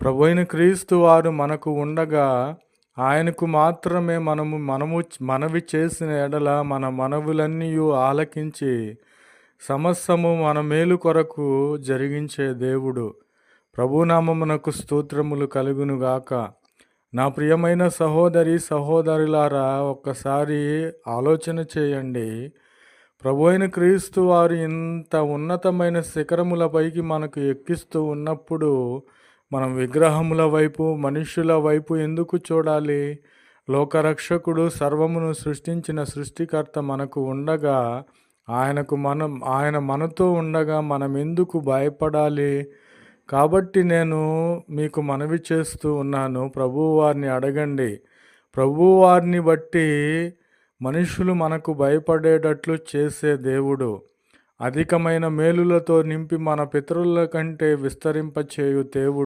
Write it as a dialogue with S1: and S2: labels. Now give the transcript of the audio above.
S1: ప్రభు క్రీస్తు వారు మనకు ఉండగా ఆయనకు మాత్రమే మనము మనము మనవి చేసిన ఎడల మన మనవులన్నీ ఆలకించి సమస్తము మన మేలు కొరకు జరిగించే దేవుడు. ప్రభునామమునకు స్తోత్రములు కలుగునుగాక నా ప్రియమైన సహోదరి సహోదరులారా ఒక్కసారి ఆలోచన చేయండి. ప్రభు అయిన క్రీస్తు వారు ఇంత ఉన్నతమైన శిఖరములపైకి మనకు ఎక్కిస్తూ ఉన్నప్పుడు మనం విగ్రహముల వైపు మనుష్యుల వైపు ఎందుకు చూడాలి? లోకరక్షకుడు సర్వమును సృష్టించిన సృష్టికర్త మనకు ఉండగా ఆయనకు మనం ఆయన మనతో ఉండగా మనం ఎందుకు భయపడాలి? కాబట్టి నేను మీకు మనవి చేస్తూ ఉన్నాను. ప్రభువారిని అడగండి. ప్రభువారిని బట్టి మనుషులు మనకు భయపడేటట్లు చేసే దేవుడు. అధికమైన మేలులతో నింపి మన పితరుల కంటే విస్తరింపచేయు దేవుడు.